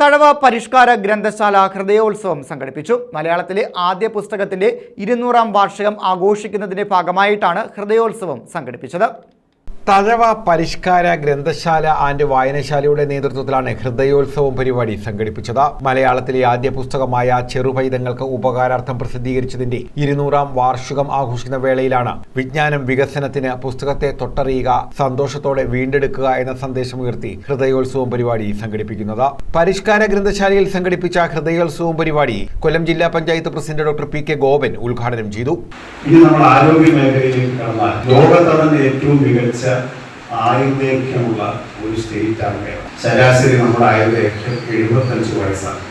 തഴവ പരിഷ്കാര ഗ്രന്ഥശാല ഹൃദയോത്സവം സംഘടിപ്പിച്ചു. മലയാളത്തിലെ ആദ്യ പുസ്തകത്തിന്റെ ഇരുന്നൂറാം വാർഷികം ആഘോഷിക്കുന്നതിന്റെ ഭാഗമായിട്ടാണ് ഹൃദയോത്സവം സംഘടിപ്പിച്ചത്. തഴവ പരിഷ്കാര ഗ്രന്ഥശാല ആൻഡ് വായനശാലയുടെ നേതൃത്വത്തിലാണ് ഹൃദയോത്സവം പരിപാടി സംഘടിപ്പിച്ചത്. മലയാളത്തിലെ ആദ്യ പുസ്തകമായ ചെറുപൈതങ്ങൾക്ക് ഉപകാരാർത്ഥം പ്രസിദ്ധീകരിച്ചതിന്റെ ഇരുന്നൂറാം വാർഷികം ആഘോഷിക്കുന്ന വേളയിലാണ് വിജ്ഞാനം വികസനത്തിന് പുസ്തകത്തെ തൊട്ടറിയുക സന്തോഷത്തോടെ വീണ്ടെടുക്കുക എന്ന സന്ദേശമുയർത്തി ഹൃദയോത്സവം പരിപാടി സംഘടിപ്പിക്കുന്നത്. പരിഷ്കാര ഗ്രന്ഥശാലയിൽ സംഘടിപ്പിച്ച ഹൃദയോത്സവം പരിപാടി കൊല്ലം ജില്ലാ panchayat president doctor P K Gopan ഉദ്ഘാടനം ചെയ്തു. ഇനി നമ്മൾ ആരോഗ്യ മേഖലയിൽ ലോകത്തെ ഏറ്റവും മികച്ച ആയുർദൈർഘ്യമുള്ള ഒരു സ്റ്റേറ്റ് ആണ് കേരളം. ശരാശരി നമ്മുടെ ആയുർദൈർഘ്യം എഴുപത്തഞ്ച് വയസ്സാണ്.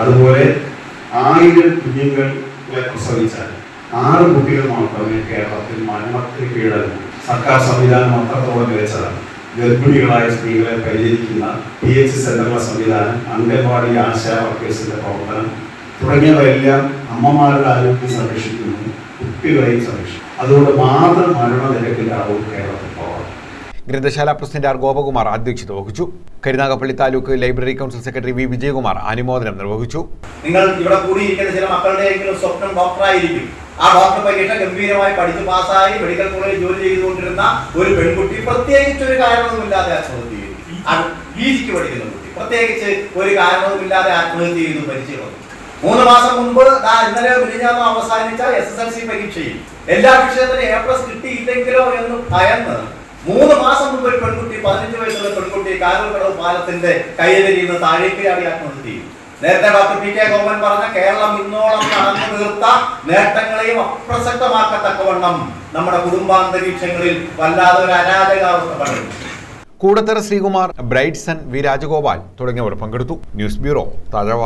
അതുപോലെ ആയിരം കുഞ്ഞുങ്ങളെ പ്രസവിച്ചാൽ ആറ് കുട്ടികൾ മാത്രമേ കേരളത്തിൽ മരണത്തിന് കീഴടങ്ങൂ. സർക്കാർ സംവിധാനം അത്രത്തോളം മികച്ചതാണ്. ഗർഭിണികളായ സ്ത്രീകളെ പരിചരിക്കുന്ന പി എച്ച് സെന്ററിലെ സംവിധാനം അംഗൻവാടി ആശാ വർക്കേഴ്സിന്റെ പ്രവർത്തനം തുടങ്ങിയവയെല്ലാം അമ്മമാരുടെ ആരോഗ്യം സംരക്ഷിക്കുന്നു കുട്ടികളെയും സംരക്ഷിക്കും അതുകൊണ്ട് മാത്രം മരണനിരക്കിലാവും അളവ് പോകണം ഗ്രന്ഥശാല പ്രസിഡന്റ് ആർ ഗോപകുമാർ അധ്യക്ഷത വഹിച്ചു. Karunagappally taluk library council secretary V Vijayakumar അനുമോദനം നിർവഹിച്ചു. നിങ്ങൾ ഇവിടെ കൂടിയിരിക്കുന്ന ചില മക്കളുടെയെങ്കിലും സ്വപ്നം ഡോക്ടറായിരിക്കും. ആ ഡോക്ടർ പരീക്ഷ ഗംഭീരമായി പഠിച്ച് പാസ്സായി മെഡിക്കൽ കോളേജിൽ ജോലി ചെയ്തുകൊണ്ടിരുന്ന ഒരു പെൺകുട്ടി പ്രത്യേകിച്ച് ഒരു കാരണവുമില്ലാതെ ആത്മഹത്യ ചെയ്തു. പി ജിക്ക് പഠിക്കുന്ന കുട്ടി. പ്രത്യേകിച്ച് ഒരു കാരണവുമില്ലാതെ ആത്മഹത്യ ചെയ്തു പരിചയം. മൂന്ന് മാസം മുമ്പ് ഇന്നലെ മിനിഞ്ഞാന്ന് അവസാനിച്ച എസ് എസ് എൽ സി പരീക്ഷയിൽ എല്ലാ വിഷയത്തിലും എ പ്ലസ് കിട്ടിയില്ലെങ്കിലോ എന്ന് ഭയന്ന് മൂന്ന് മാസം മുമ്പ് ഒരു പെൺകുട്ടി പതിനഞ്ച് വയസ്സുള്ള പെൺകുട്ടി കാരൂർക്കടവ് പാലത്തിന്റെ കയ്യിലിൽ നിന്ന് താഴേക്ക് ചാടി ആത്മഹത്യ ചെയ്തു. നേരത്തെ ഡോക്ടർ പി കെ കോമൻ പറഞ്ഞ കേരളം ഇന്നോളം നടന്നു തീർത്ത നേട്ടങ്ങളെയും അപ്രസക്തമാക്കത്തക്കവണ്ണം നമ്മുടെ കുടുംബാന്തരീക്ഷങ്ങളിൽ വല്ലാതെ ഒരു അരാജകാവസ്ഥ പറഞ്ഞു കൂടത്തറ ശ്രീകുമാർ ബ്രൈറ്റ്സൺ വി രാജഗോപാൽ തുടങ്ങിയവർ പങ്കെടുത്തു. News bureau Thazhava.